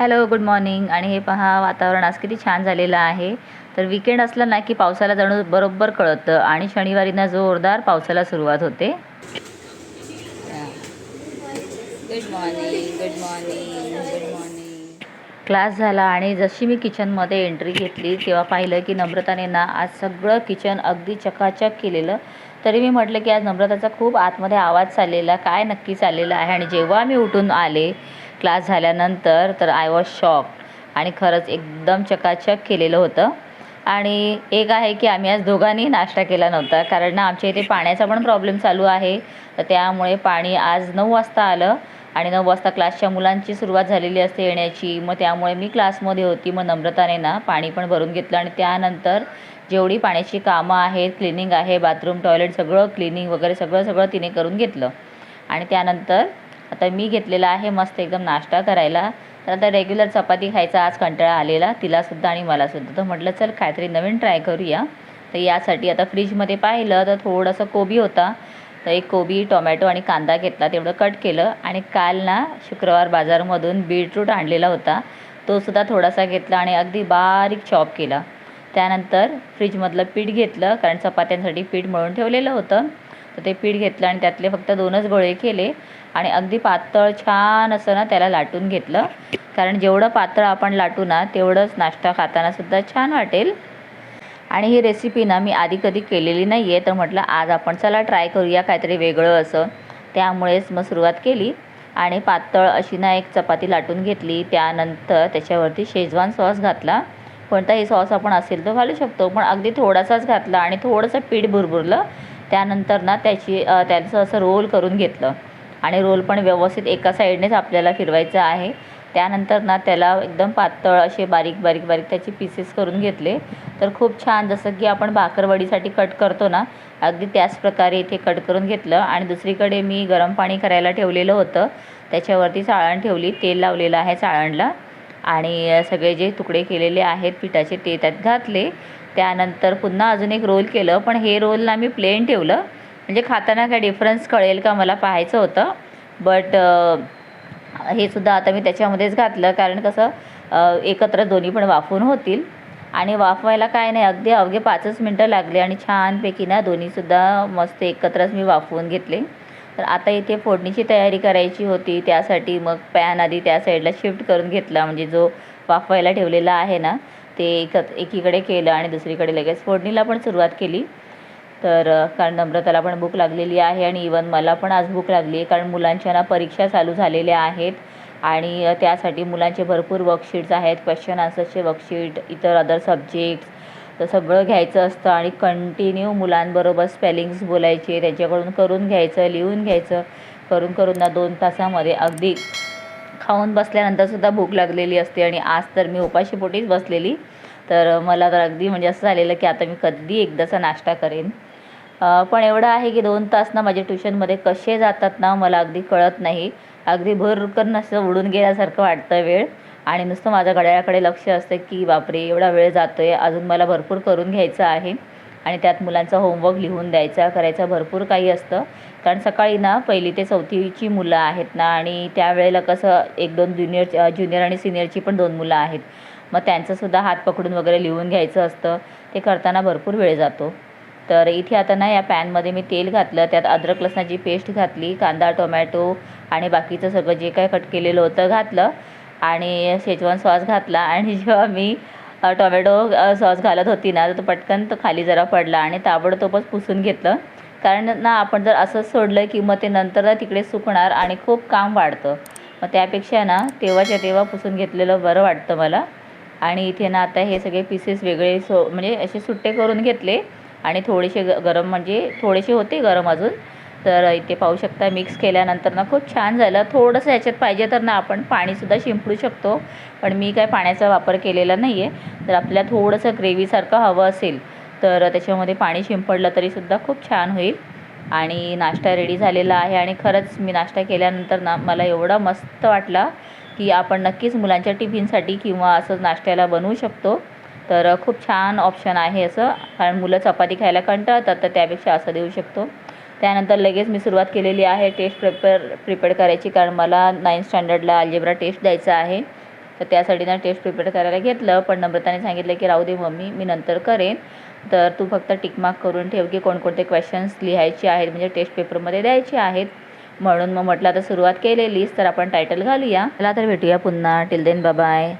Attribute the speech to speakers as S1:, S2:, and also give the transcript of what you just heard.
S1: Hello good morning आणि हे पहा वातावरण आज किती छान झालेलं आहे. तर विकेंड असलं ना की पावसाला जणू बरोबर कळतं. आणि शनिवारी ना जोरदार पावसाला सुरुवात होते. Good morning good morning good morning class झाला आणि जशी मी किचनमध्ये एंट्री घेतली तेव्हा पाहिलं की नम्रताने ना आज सगळं किचन अगदी चकाचक केलेलं. तरी मी म्हटलं की आज नम्रताचा खूप आतमध्ये आवाज चाललेला काय नक्की चाललेला आहे? आणि जेव्हा मी उठून आले क्लास झाल्यानंतर तर आय वॉज शॉक आणि खरंच एकदम चकाचक केलेलं होतं. आणि एक आहे की आम्ही आज दोघांनी नाश्ता केला नव्हता. कारण ना आमच्या इथे पाण्याचा पण प्रॉब्लेम चालू आहे. तर त्यामुळे पाणी आज नऊ वाजता आलं आणि नऊ वाजता क्लासच्या मुलांची सुरुवात झालेली असते येण्याची. मग त्यामुळे मी क्लासमध्ये होती. मग नम्रताने ना पाणी पण भरून घेतलं आणि त्यानंतर जेवढी पाण्याची कामं आहेत क्लिनिंग आहे बाथरूम टॉयलेट सगळं क्लिनिंग वगैरे सगळं सगळं तिने करून घेतलं. आणि त्यानंतर आता मी घेतलेला आहे मस्त एकदम नाश्ता करायला. तर आता रेग्युलर चपाती खायचा आज कंटाळा आलेला तिलासुद्धा आणि मलासुद्धा तर म्हटलं चल काहीतरी नवीन ट्राय करूया. तर यासाठी आता फ्रीजमध्ये पाहिलं तर थोडंसं कोबी होता. तर एक कोबी टोमॅटो आणि कांदा घेतला तेवढं कट केलं. आणि काल ना शुक्रवार बाजारमधून बीटरूट आणलेला होता. तो सुद्धा थोडासा घेतला आणि अगदी बारीक चॉप केला. त्यानंतर फ्रीजमधलं पीठ घेतलं कारण चपात्यांसाठी पीठ मळून ठेवलेलं होतं. तर ते पीठ घेतलं आणि त्यातले फक्त दोनच गोळे केले आणि अगदी पातळ छान असं ना त्याला लाटून घेतलं. कारण जेवढं पातळ आपण लाटू ना तेवढंच नाश्ता खातानासुद्धा छान वाटेल. आणि ही रेसिपी ना मी आधी कधी केलेली नाही आहे तर म्हटलं आज आपण चला ट्राय करूया काहीतरी वेगळं असं. त्यामुळेच मग सुरुवात केली. आणि पातळ अशी ना एक चपाती लाटून घेतली. त्यानंतर त्याच्यावरती शेजवान सॉस घातला. कोणताही सॉस आपण असेल तर घालू शकतो पण अगदी थोडासाच घातला आणि थोडंसं पीठ भुरभुरलं. त्यानंतर ना त्याची त्याचं असं रोल करून घेतलं. आणि रोल पण व्यवस्थित एका साईडनेच आपल्याला फिरवायचं आहे. त्यानंतर ना त्याला एकदम पातळ असे बारीक बारीक बारीक त्याचे पीसेस करून घेतले. तर खूप छान जसं की आपण भाकरवडीसाठी कट करतो ना अगदी त्याच प्रकारे इथे कट करून घेतलं. आणि दुसरीकडे मी गरम पाणी करायला ठेवलेलं होतं. त्याच्यावरती चाळण ठेवली तेल लावलेलं आहे चाळणला आणि सगळे जे तुकडे केलेले आहेत पिठाचे ते त्यात घातले. त्यानंतर पुन्हा अजून एक रोल केलं पण हे रोलला मी प्लेन ठेवलं. म्हणजे खाताना काय डिफरन्स कळेल का मला पाहायचं होतं. बट हे सुद्धा आता मी त्याच्यामध्येच घातलं. कारण कसं एकत्र दोन्ही पण वाफून होतील. आणि वाफवायला काय नाही अगदी अवघे पाचच मिनटं लागले आणि छानपैकी ना दोन्हीसुद्धा मस्त एकत्रच मी वाफवून घेतले. तर आता इथे फोडणीची तयारी करायची होती. त्यासाठी मग पॅन आधी त्या साईडला शिफ्ट करून घेतला. म्हणजे जो वाफवायला ठेवलेला आहे ना ते एक एकीकडे केलं आणि दुसरीकडे लगेच फोडणीला पण सुरुवात केली. तर कारण नम्रताला पण भूक लागलेली आहे आणि इवन मला पण आज भूक लागली आहे कारण मुलांच्या ना परीक्षा चालू झालेल्या आहेत. आणि त्यासाठी मुलांचे भरपूर वर्कशीट्स आहेत क्वेश्चन आन्सर्सचे वर्कशीट इतर अदर सब्जेक्ट्स तर सगळं घ्यायचं असतं आणि कंटिन्यू मुलांबरोबर स्पेलिंग्स बोलायचे त्यांच्याकडून करून घ्यायचं लिहून घ्यायचं. करून करून ना दोन तासामध्ये अगदी खाऊन बसल्यानंतरसुद्धा भूक लागलेली असते आणि आज तर मी उपाशीपोटीच बसलेली. तर मला तर अगदी म्हणजे असं झालेलं की आता मी कधी एकदाचा नाश्ता करेन. पण एवढं आहे की दोन तास ना माझ्या ट्युशनमध्ये कसे जातात ना मला अगदी कळत नाही. अगदी भरकन असं उडून गेल्यासारखं वाटतं वेळ. आणि नुसतं माझ्या घड्याळाकडे लक्ष असतं की बापरे एवढा वेळ जातो आहे अजून मला भरपूर करून घ्यायचं आहे. आणि त्यात मुलांचा होमवर्क लिहून द्यायचा करायचा भरपूर काही असतं. कारण सकाळी ना पहिली ते चौथीची मुलं आहेत ना आणि त्यावेळेला कसं एक दोन ज्युनियर ज्युनियर आणि सिनियरची पण दोन मुलं आहेत. मग त्यांचंसुद्धा हात पकडून वगैरे लिहून घ्यायचं असतं. ते करताना भरपूर वेळ जातो. तर इथे आता ना या पॅनमध्ये मी तेल घातलं त्यात अद्रक लसणाची पेस्ट घातली कांदा टोमॅटो आणि बाकीचं सगळं जे काय कट केलेलं होतं घातलं. आणि शेजवान सॉस घातला आणि जेव्हा मी टोमॅटो सॉस घालत होती ना तर तो पटकन तो खाली जरा पडला आणि ताबडतोबच पुसून घेतलं. कारण ना आपण जर असंच सोडलं की मग ते नंतर ना तिकडे सुकणार आणि खूप काम वाढतं. मग त्यापेक्षा ना तेव्हाच्या तेव्हा पुसून घेतलेलं बरं वाटतं मला. आणि इथे ना आता हे सगळे पीसेस वेगळे सो म्हणजे असे सुट्टे करून घेतले. आणि थोडेसे ग गरम म्हणजे थोडेसे होते गरम अजून. तर इथे पाहू शकता मिक्स केल्यानंतर ना खूप छान झालं. थोडंसं याच्यात पाहिजे तर ना आपण पाणीसुद्धा शिंपडू शकतो पण मी काय पाण्याचा वापर केलेला नाही आहे जर आपल्याला थोडंसं ग्रेव्हीसारखं हवं असेल तर त्याच्यामध्ये पाणी शिंपडलं तरीसुद्धा खूप छान होईल. आणि नाश्ता रेडी झालेला आहे आणि खरंच मी नाश्ता केल्यानंतर ना मला एवढा मस्त वाटला की आपण नक्कीच मुलांच्या टिफिनसाठी किंवा असं नाश्त्याला बनवू शकतो. तर खूप छान ऑप्शन आहे असं कारण मुलं चपाती खायला कंटाळतात तर त्यापेक्षा असं देऊ शकतो. त्यानंतर लगेच मी सुरुवात केलेली आहे टेस्ट प्रिपेअर प्रिपेअर करायची कारण मला नाईन्थ स्टँडर्डला अल्जेब्रा टेस्ट द्यायचा आहे. तर त्यासाठी ना टेस्ट प्रिपेअर करायला घेतलं पण नम्रताने सांगितलं की राहू दे मम्मी मी नंतर करेन. तर तू फक्त टिकमार्क करून ठेव की कोणकोणते क्वेश्चन्स लिहायचे आहेत म्हणजे टेस्ट पेपरमध्ये द्यायचे आहेत. म्हणून मग म्हटलं आता सुरुवात केलेलीस तर आपण टायटल घालूया. चला तर भेटूया पुन्हा. Till then bye